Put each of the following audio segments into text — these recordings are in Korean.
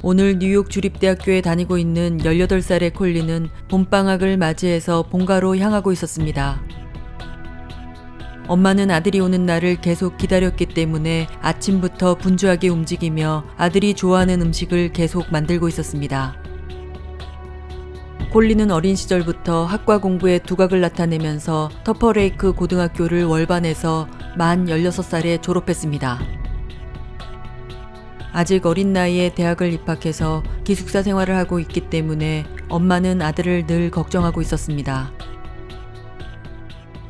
오늘 뉴욕 주립대학교에 다니고 있는 18살의 콜린은 봄방학을 맞이해서 본가로 향하고 있었습니다. 엄마는 아들이 오는 날을 계속 기다렸기 때문에 아침부터 분주하게 움직이며 아들이 좋아하는 음식을 계속 만들고 있었습니다. 콜린은 어린 시절부터 학과 공부에 두각을 나타내면서 터퍼레이크 고등학교를 월반해서 만 16살에 졸업했습니다. 아직 어린 나이에 대학을 입학해서 기숙사 생활을 하고 있기 때문에 엄마는 아들을 늘 걱정하고 있었습니다.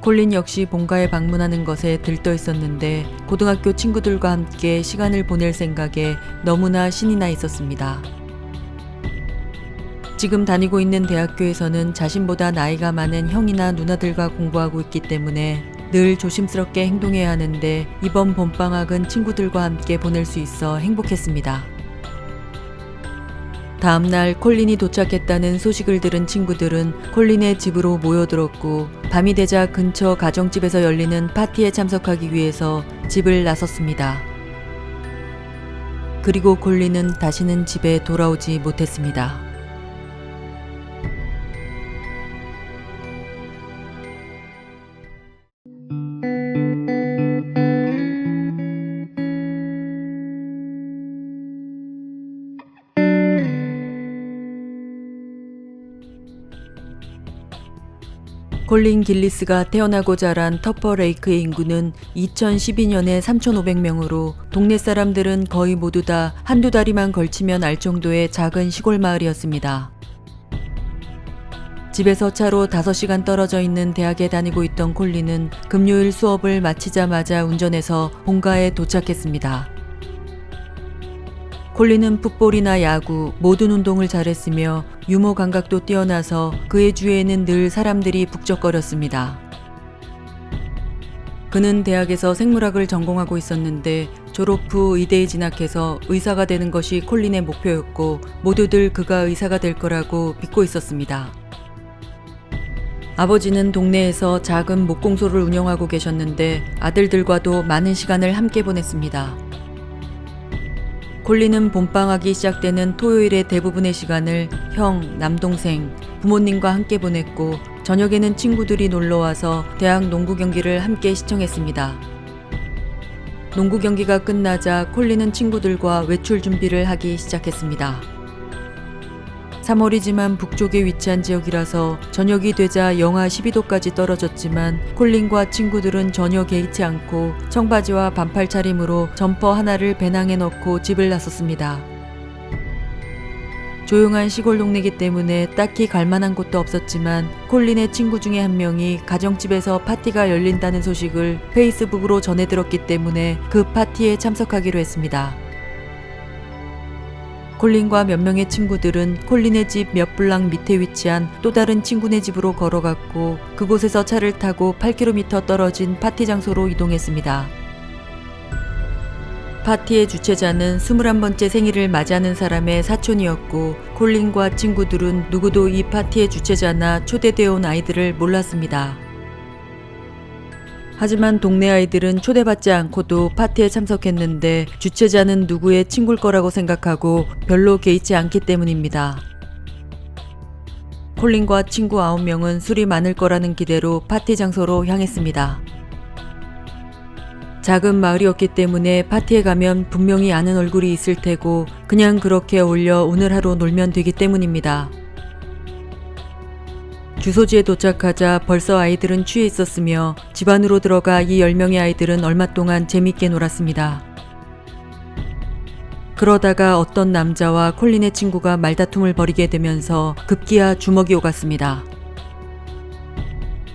콜린 역시 본가에 방문하는 것에 들떠 있었는데 고등학교 친구들과 함께 시간을 보낼 생각에 너무나 신이 나 있었습니다. 지금 다니고 있는 대학교에서는 자신보다 나이가 많은 형이나 누나들과 공부하고 있기 때문에 늘 조심스럽게 행동해야 하는데 이번 봄방학은 친구들과 함께 보낼 수 있어 행복했습니다. 다음날 콜린이 도착했다는 소식을 들은 친구들은 콜린의 집으로 모여들었고 밤이 되자 근처 가정집에서 열리는 파티에 참석하기 위해서 집을 나섰습니다. 그리고 콜린은 다시는 집에 돌아오지 못했습니다. 콜린 길리스가 태어나고 자란 터퍼레이크의 인구는 2012년에 3,500명으로 동네 사람들은 거의 모두 다 한두 다리만 걸치면 알 정도의 작은 시골 마을이었습니다. 집에서 차로 5시간 떨어져 있는 대학에 다니고 있던 콜린은 금요일 수업을 마치자마자 운전해서 본가에 도착했습니다. 콜린은 풋볼이나 야구, 모든 운동을 잘했으며 유머 감각도 뛰어나서 그의 주위에는 늘 사람들이 북적거렸습니다. 그는 대학에서 생물학을 전공하고 있었는데 졸업 후 의대에 진학해서 의사가 되는 것이 콜린의 목표였고 모두들 그가 의사가 될 거라고 믿고 있었습니다. 아버지는 동네에서 작은 목공소를 운영하고 계셨는데 아들들과도 많은 시간을 함께 보냈습니다. 콜린은 봄방학이 시작되는 토요일의 대부분의 시간을 형, 남동생, 부모님과 함께 보냈고 저녁에는 친구들이 놀러 와서 대학 농구 경기를 함께 시청했습니다. 농구 경기가 끝나자 콜린은 친구들과 외출 준비를 하기 시작했습니다. 3월이지만 북쪽에 위치한 지역이라서 저녁이 되자 영하 12도까지 떨어졌지만 콜린과 친구들은 전혀 개의치 않고 청바지와 반팔 차림으로 점퍼 하나를 배낭에 넣고 집을 나섰습니다. 조용한 시골 동네이기 때문에 딱히 갈 만한 곳도 없었지만 콜린의 친구 중에 한 명이 가정집에서 파티가 열린다는 소식을 페이스북으로 전해 들었기 때문에 그 파티에 참석하기로 했습니다. 콜린과 몇 명의 친구들은 콜린의 집 몇 블락 밑에 위치한 또 다른 친구네 집으로 걸어갔고 그곳에서 차를 타고 8km 떨어진 파티 장소로 이동했습니다. 파티의 주최자는 21번째 생일을 맞이하는 사람의 사촌이었고 콜린과 친구들은 누구도 이 파티의 주최자나 초대되어 온 아이들을 몰랐습니다. 하지만 동네 아이들은 초대받지 않고도 파티에 참석했는데 주최자는 누구의 친구일 거라고 생각하고 별로 개의치 않기 때문입니다. 콜린과 친구 9명은 술이 많을 거라는 기대로 파티 장소로 향했습니다. 작은 마을이었기 때문에 파티에 가면 분명히 아는 얼굴이 있을 테고 그냥 그렇게 어울려 오늘 하루 놀면 되기 때문입니다. 주소지에 도착하자 벌써 아이들은 취해 있었으며 집 안으로 들어가 이 10명의 아이들은 얼마 동안 재밌게 놀았습니다. 그러다가 어떤 남자와 콜린의 친구가 말다툼을 벌이게 되면서 급기야 주먹이 오갔습니다.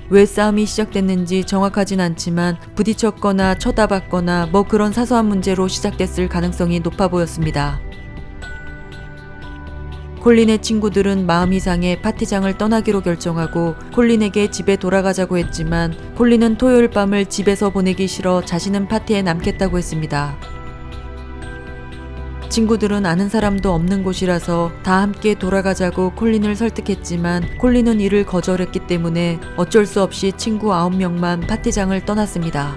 왜 싸움이 시작됐는지 정확하진 않지만 부딪혔거나 쳐다봤거나 뭐 그런 사소한 문제로 시작됐을 가능성이 높아 보였습니다. 콜린의 친구들은 마음이 상해 파티장을 떠나기로 결정하고 콜린에게 집에 돌아가자고 했지만 콜린은 토요일 밤을 집에서 보내기 싫어 자신은 파티에 남겠다고 했습니다. 친구들은 아는 사람도 없는 곳이라서 다 함께 돌아가자고 콜린을 설득했지만 콜린은 이를 거절했기 때문에 어쩔 수 없이 친구 9명만 파티장을 떠났습니다.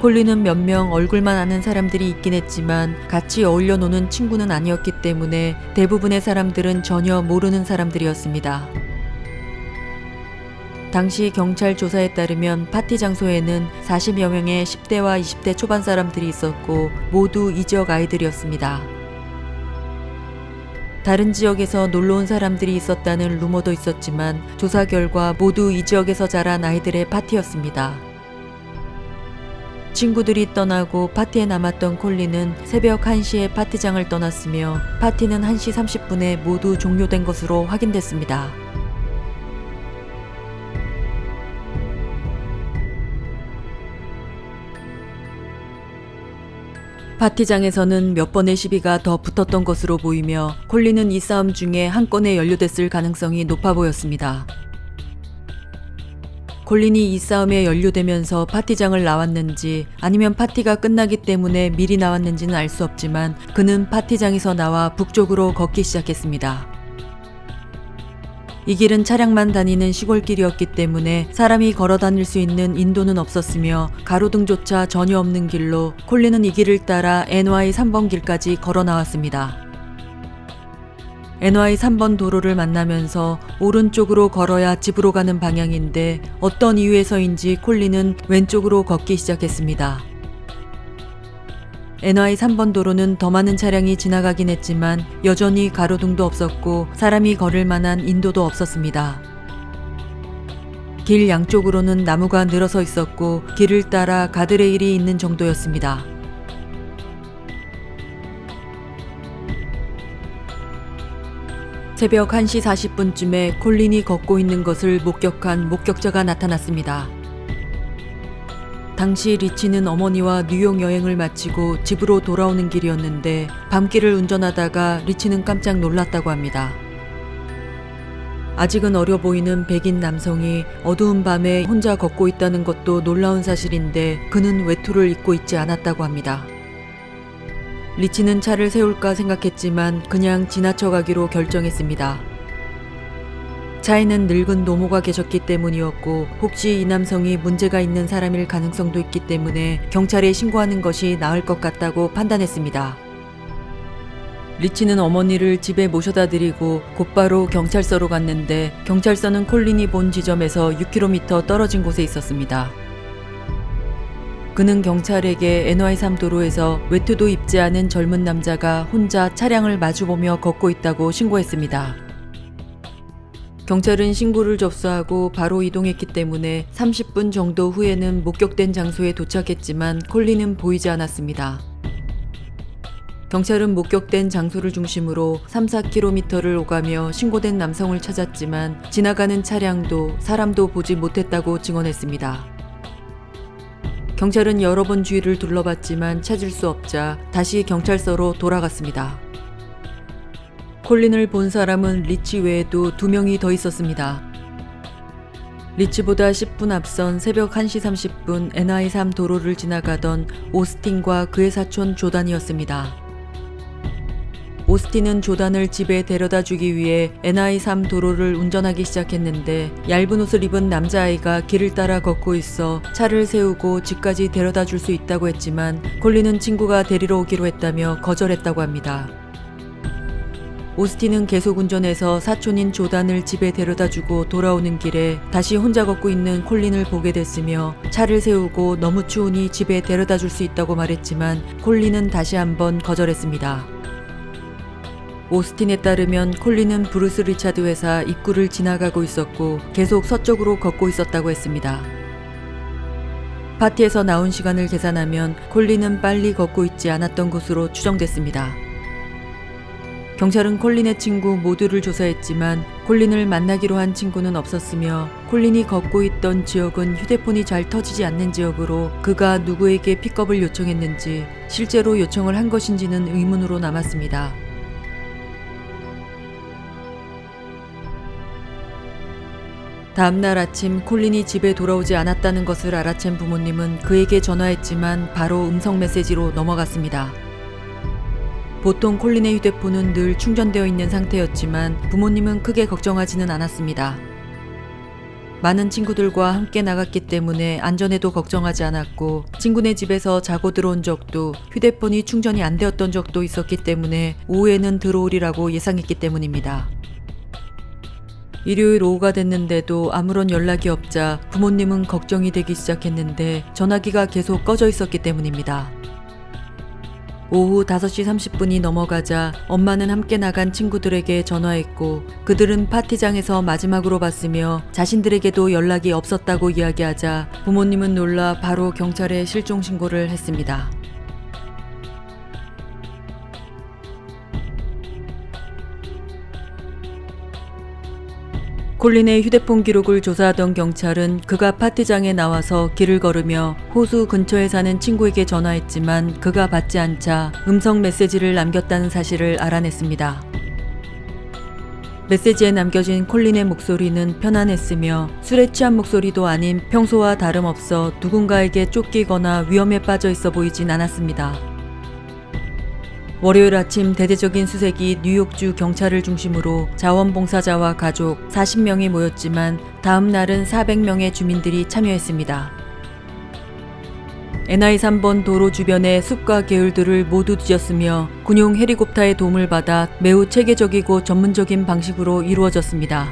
콜린은 몇명 얼굴만 아는 사람들이 있긴 했지만 같이 어울려 노는 친구는 아니었기 때문에 대부분의 사람들은 전혀 모르는 사람들이었습니다. 당시 경찰 조사에 따르면 파티 장소에는 40여 명의 10대와 20대 초반 사람들이 있었고 모두 이 지역 아이들이었습니다. 다른 지역에서 놀러 온 사람들이 있었다는 루머도 있었지만 조사 결과 모두 이 지역에서 자란 아이들의 파티였습니다. 친구들이 떠나고 파티에 남았던 콜린은 새벽 1시에 파티장을 떠났으며 파티는 1시 30분에 모두 종료된 것으로 확인됐습니다. 파티장에서는 몇 번의 시비가 더 붙었던 것으로 보이며 콜린은 이 싸움 중에 한 건에 연루됐을 가능성이 높아 보였습니다. 콜린이 이 싸움에 연루되면서 파티장을 나왔는지 아니면 파티가 끝나기 때문에 미리 나왔는지는 알 수 없지만 그는 파티장에서 나와 북쪽으로 걷기 시작했습니다. 이 길은 차량만 다니는 시골길이었기 때문에 사람이 걸어 다닐 수 있는 인도는 없었으며 가로등조차 전혀 없는 길로 콜린은 이 길을 따라 NY 3번 길까지 걸어 나왔습니다. NY 3번 도로를 만나면서 오른쪽으로 걸어야 집으로 가는 방향인데 어떤 이유에서인지 콜린은 왼쪽으로 걷기 시작했습니다. NY 3번 도로는 더 많은 차량이 지나가긴 했지만 여전히 가로등도 없었고 사람이 걸을 만한 인도도 없었습니다. 길 양쪽으로는 나무가 늘어서 있었고 길을 따라 가드레일이 있는 정도였습니다. 새벽 1시 40분쯤에 콜린이 걷고 있는 것을 목격한 목격자가 나타났습니다. 당시 리치는 어머니와 뉴욕 여행을 마치고 집으로 돌아오는 길이었는데 밤길을 운전하다가 리치는 깜짝 놀랐다고 합니다. 아직은 어려 보이는 백인 남성이 어두운 밤에 혼자 걷고 있다는 것도 놀라운 사실인데 그는 외투를 입고 있지 않았다고 합니다. 리치는 차를 세울까 생각했지만 그냥 지나쳐 가기로 결정했습니다. 차에는 늙은 노모가 계셨기 때문이었고 혹시 이 남성이 문제가 있는 사람일 가능성도 있기 때문에 경찰에 신고하는 것이 나을 것 같다고 판단했습니다. 리치는 어머니를 집에 모셔다 드리고 곧바로 경찰서로 갔는데 경찰서는 콜린이 본 지점에서 6km 떨어진 곳에 있었습니다. 그는 경찰에게 NY3 도로에서 외투도 입지 않은 젊은 남자가 혼자 차량을 마주보며 걷고 있다고 신고했습니다. 경찰은 신고를 접수하고 바로 이동했기 때문에 30분 정도 후에는 목격된 장소에 도착했지만 콜린은 보이지 않았습니다. 경찰은 목격된 장소를 중심으로 3, 4km를 오가며 신고된 남성을 찾았지만 지나가는 차량도 사람도 보지 못했다고 증언했습니다. 경찰은 여러 번 주위를 둘러봤지만 찾을 수 없자 다시 경찰서로 돌아갔습니다. 콜린을 본 사람은 리치 외에도 두 명이 더 있었습니다. 리치보다 10분 앞선 새벽 1시 30분 NI3 도로를 지나가던 오스틴과 그의 사촌 조단이었습니다. 오스틴은 조단을 집에 데려다 주기 위해 NI3 도로를 운전하기 시작했는데 얇은 옷을 입은 남자아이가 길을 따라 걷고 있어 차를 세우고 집까지 데려다 줄 수 있다고 했지만 콜린은 친구가 데리러 오기로 했다며 거절했다고 합니다. 오스틴은 계속 운전해서 사촌인 조단을 집에 데려다 주고 돌아오는 길에 다시 혼자 걷고 있는 콜린을 보게 됐으며 차를 세우고 너무 추우니 집에 데려다 줄 수 있다고 말했지만 콜린은 다시 한번 거절했습니다. 오스틴에 따르면 콜린은 브루스 리차드 회사 입구를 지나가고 있었고 계속 서쪽으로 걷고 있었다고 했습니다. 파티에서 나온 시간을 계산하면 콜린은 빨리 걷고 있지 않았던 것으로 추정됐습니다. 경찰은 콜린의 친구 모두를 조사했지만 콜린을 만나기로 한 친구는 없었으며 콜린이 걷고 있던 지역은 휴대폰이 잘 터지지 않는 지역으로 그가 누구에게 픽업을 요청했는지 실제로 요청을 한 것인지는 의문으로 남았습니다. 다음날 아침 콜린이 집에 돌아오지 않았다는 것을 알아챈 부모님은 그에게 전화했지만 바로 음성 메시지로 넘어갔습니다. 보통 콜린의 휴대폰은 늘 충전되어 있는 상태였지만 부모님은 크게 걱정하지는 않았습니다. 많은 친구들과 함께 나갔기 때문에 안전에도 걱정하지 않았고 친구네 집에서 자고 들어온 적도 휴대폰이 충전이 안 되었던 적도 있었기 때문에 오후에는 들어오리라고 예상했기 때문입니다. 일요일 오후가 됐는데도 아무런 연락이 없자 부모님은 걱정이 되기 시작했는데 전화기가 계속 꺼져 있었기 때문입니다. 오후 5시 30분이 넘어가자 엄마는 함께 나간 친구들에게 전화했고 그들은 파티장에서 마지막으로 봤으며 자신들에게도 연락이 없었다고 이야기하자 부모님은 놀라 바로 경찰에 실종 신고를 했습니다. 콜린의 휴대폰 기록을 조사하던 경찰은 그가 파티장에 나와서 길을 걸으며 호수 근처에 사는 친구에게 전화했지만 그가 받지 않자 음성 메시지를 남겼다는 사실을 알아냈습니다. 메시지에 남겨진 콜린의 목소리는 편안했으며 술에 취한 목소리도 아닌 평소와 다름없어 누군가에게 쫓기거나 위험에 빠져 있어 보이진 않았습니다. 월요일 아침 대대적인 수색이 뉴욕주 경찰을 중심으로 자원봉사자와 가족 40명이 모였지만 다음 날은 400명의 주민들이 참여했습니다. NI 3번 도로 주변의 숲과 개울들을 모두 뒤졌으며 군용 헬리콥터의 도움을 받아 매우 체계적이고 전문적인 방식으로 이루어졌습니다.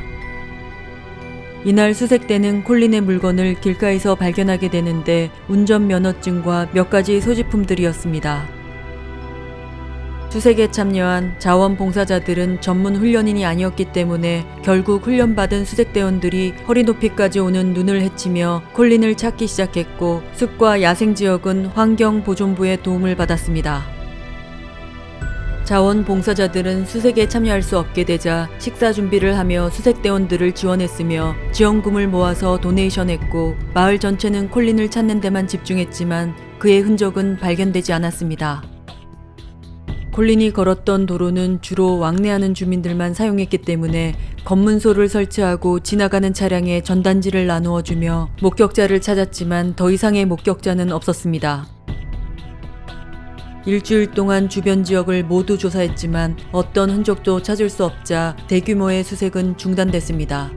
이날 수색대는 콜린의 물건을 길가에서 발견하게 되는데 운전면허증과 몇 가지 소지품들이었습니다. 수색에 참여한 자원봉사자들은 전문 훈련인이 아니었기 때문에 결국 훈련받은 수색대원들이 허리 높이까지 오는 눈을 헤치며 콜린을 찾기 시작했고 숲과 야생 지역은 환경보존부의 도움을 받았습니다. 자원봉사자들은 수색에 참여할 수 없게 되자 식사 준비를 하며 수색대원들을 지원했으며 지원금을 모아서 도네이션했고 마을 전체는 콜린을 찾는 데만 집중했지만 그의 흔적은 발견되지 않았습니다. 콜린이 걸었던 도로는 주로 왕래하는 주민들만 사용했기 때문에 검문소를 설치하고 지나가는 차량에 전단지를 나누어 주며 목격자를 찾았지만 더 이상의 목격자는 없었습니다. 일주일 동안 주변 지역을 모두 조사했지만 어떤 흔적도 찾을 수 없자 대규모의 수색은 중단됐습니다.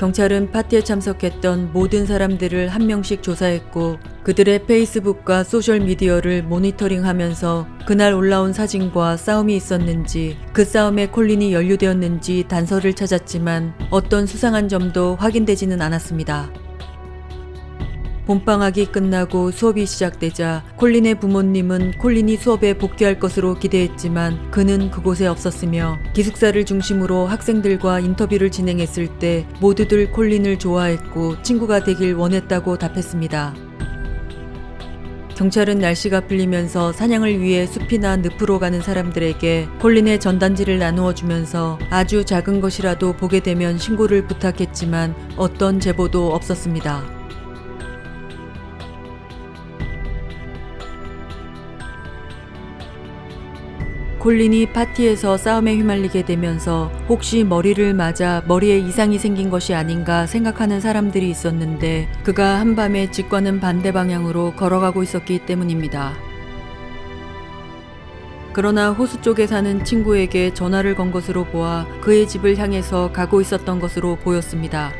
경찰은 파티에 참석했던 모든 사람들을 한 명씩 조사했고 그들의 페이스북과 소셜미디어를 모니터링하면서 그날 올라온 사진과 싸움이 있었는지 그 싸움에 콜린이 연루되었는지 단서를 찾았지만 어떤 수상한 점도 확인되지는 않았습니다. 봄방학이 끝나고 수업이 시작되자 콜린의 부모님은 콜린이 수업에 복귀할 것으로 기대했지만 그는 그곳에 없었으며 기숙사를 중심으로 학생들과 인터뷰를 진행했을 때 모두들 콜린을 좋아했고 친구가 되길 원했다고 답했습니다. 경찰은 날씨가 풀리면서 사냥을 위해 숲이나 늪으로 가는 사람들에게 콜린의 전단지를 나누어 주면서 아주 작은 것이라도 보게 되면 신고를 부탁했지만 어떤 제보도 없었습니다. 콜린이 파티에서 싸움에 휘말리게 되면서 혹시 머리를 맞아 머리에 이상이 생긴 것이 아닌가 생각하는 사람들이 있었는데 그가 한밤에 집과는 반대 방향으로 걸어가고 있었기 때문입니다. 그러나 호수 쪽에 사는 친구에게 전화를 건 것으로 보아 그의 집을 향해서 가고 있었던 것으로 보였습니다.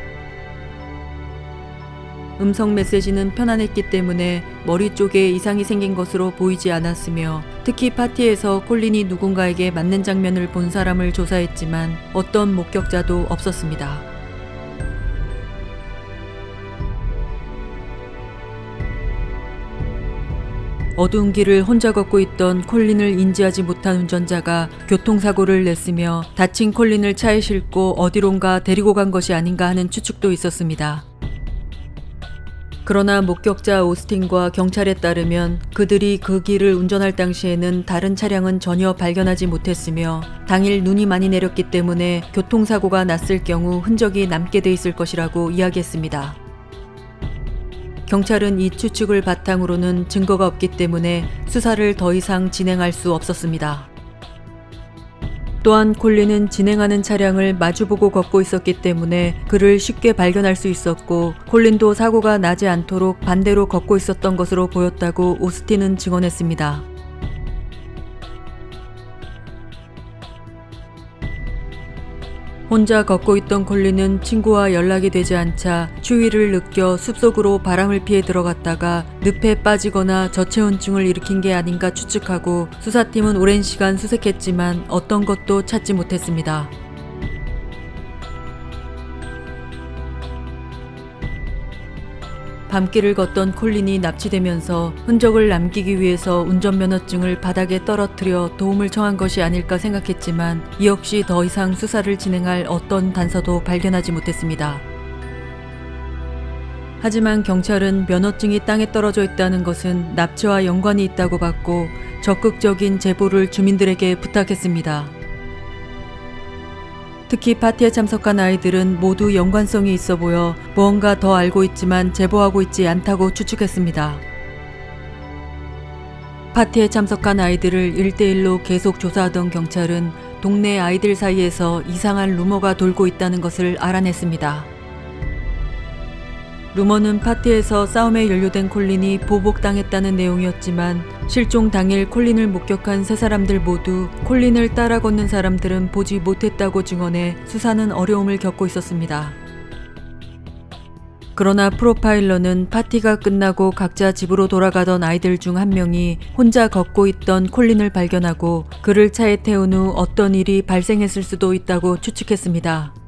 음성 메시지는 편안했기 때문에 머리 쪽에 이상이 생긴 것으로 보이지 않았으며 특히 파티에서 콜린이 누군가에게 맞는 장면을 본 사람을 조사했지만 어떤 목격자도 없었습니다. 어두운 길을 혼자 걷고 있던 콜린을 인지하지 못한 운전자가 교통사고를 냈으며 다친 콜린을 차에 싣고 어디론가 데리고 간 것이 아닌가 하는 추측도 있었습니다. 그러나 목격자 오스틴과 경찰에 따르면 그들이 그 길을 운전할 당시에는 다른 차량은 전혀 발견하지 못했으며 당일 눈이 많이 내렸기 때문에 교통사고가 났을 경우 흔적이 남게 돼 있을 것이라고 이야기했습니다. 경찰은 이 추측을 바탕으로는 증거가 없기 때문에 수사를 더 이상 진행할 수 없었습니다. 또한 콜린은 진행하는 차량을 마주보고 걷고 있었기 때문에 그를 쉽게 발견할 수 있었고 콜린도 사고가 나지 않도록 반대로 걷고 있었던 것으로 보였다고 오스틴은 증언했습니다. 혼자 걷고 있던 콜린은 친구와 연락이 되지 않자 추위를 느껴 숲속으로 바람을 피해 들어갔다가 늪에 빠지거나 저체온증을 일으킨 게 아닌가 추측하고 수사팀은 오랜 시간 수색했지만 어떤 것도 찾지 못했습니다. 밤길을 걷던 콜린이 납치되면서 흔적을 남기기 위해서 운전면허증을 바닥에 떨어뜨려 도움을 청한 것이 아닐까 생각했지만 이 역시 더 이상 수사를 진행할 어떤 단서도 발견하지 못했습니다. 하지만 경찰은 면허증이 땅에 떨어져 있다는 것은 납치와 연관이 있다고 봤고 적극적인 제보를 주민들에게 부탁했습니다. 특히 파티에 참석한 아이들은 모두 연관성이 있어 보여 무언가 더 알고 있지만 제보하고 있지 않다고 추측했습니다. 파티에 참석한 아이들을 1대1로 계속 조사하던 경찰은 동네 아이들 사이에서 이상한 루머가 돌고 있다는 것을 알아냈습니다. 루머는 파티에서 싸움에 연루된 콜린이 보복당했다는 내용이었지만 실종 당일 콜린을 목격한 세 사람들 모두 콜린을 따라 걷는 사람들은 보지 못했다고 증언해 수사는 어려움을 겪고 있었습니다. 그러나 프로파일러는 파티가 끝나고 각자 집으로 돌아가던 아이들 중 한 명이 혼자 걷고 있던 콜린을 발견하고 그를 차에 태운 후 어떤 일이 발생했을 수도 있다고 추측했습니다.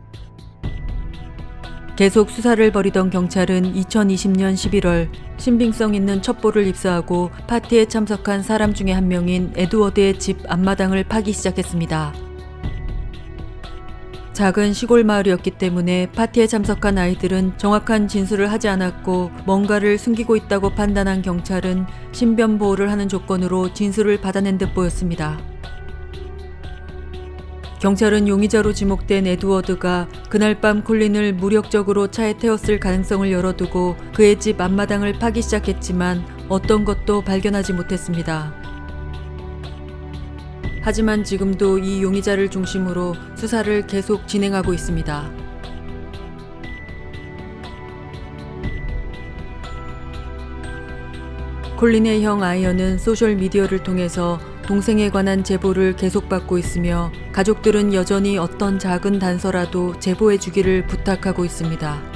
계속 수사를 벌이던 경찰은 2020년 11월 신빙성 있는 첩보를 입수하고 파티에 참석한 사람 중에 한 명인 에드워드의 집 앞마당을 파기 시작했습니다. 작은 시골 마을이었기 때문에 파티에 참석한 아이들은 정확한 진술을 하지 않았고 뭔가를 숨기고 있다고 판단한 경찰은 신변 보호를 하는 조건으로 진술을 받아낸 듯 보였습니다. 경찰은 용의자로 지목된 에드워드가 그날 밤 콜린을 무력적으로 차에 태웠을 가능성을 열어두고 그의 집 앞마당을 파기 시작했지만 어떤 것도 발견하지 못했습니다. 하지만 지금도 이 용의자를 중심으로 수사를 계속 진행하고 있습니다. 콜린의 형 아이언은 소셜미디어를 통해서 동생에 관한 제보를 계속 받고 있으며 가족들은 여전히 어떤 작은 단서라도 제보해 주기를 부탁하고 있습니다.